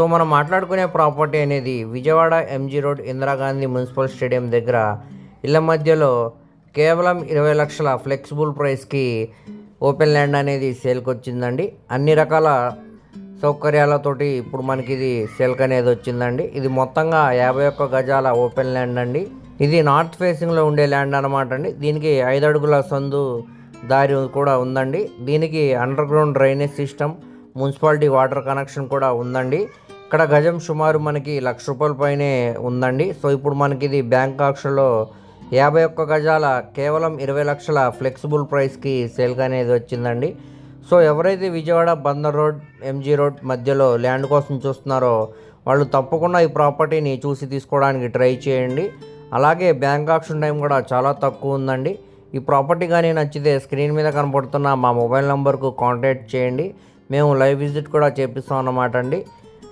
So మనం మాట్లాడుకునే property అనేది Vijayawada MG road Indira Gandhi municipal stadium దగ్గర ఇళ్ళ మధ్యలో కేవలం ఇరవై లక్షల ఫ్లెక్సిబుల్ ప్రైస్కి ఓపెన్ ల్యాండ్ అనేది సేల్కి వచ్చిందండి. అన్ని రకాల సౌకర్యాలతోటి ఇప్పుడు మనకి ఇది సేల్క్ అనేది వచ్చిందండి. ఇది మొత్తంగా యాభై ఒక్క గజాల ఓపెన్ ల్యాండ్ అండి. ఇది నార్త్ ఫేసింగ్లో ఉండే ల్యాండ్ అనమాట అండి. దీనికి ఐదు అడుగుల సందు దారి కూడా ఉందండి. దీనికి underground drainage system municipality water connection కూడా ఉందండి. ఇక్కడ గజం సుమారు మనకి లక్ష రూపాయల పైనే ఉందండి. సో ఇప్పుడు మనకి ఇది బ్యాంక్ ఆక్షన్లో యాభై ఒక్క గజాల కేవలం ఇరవై లక్షల ఫ్లెక్సిబుల్ ప్రైస్కి సేల్గా అనేది వచ్చిందండి. సో ఎవరైతే Vijayawada Bandar road MG road మధ్యలో ల్యాండ్ కోసం చూస్తున్నారో వాళ్ళు తప్పకుండా ఈ ప్రాపర్టీని చూసి తీసుకోవడానికి ట్రై చేయండి. అలాగే బ్యాంక్ ఆప్షన్ టైం కూడా చాలా తక్కువ ఉందండి. ఈ ప్రాపర్టీ కానీ నచ్చితే స్క్రీన్ మీద కనపడుతున్న మా మొబైల్ నెంబర్కు కాంటాక్ట్ చేయండి. మేము లైవ్ విజిట్ కూడా చేపిస్తాం అన్నమాట అండి.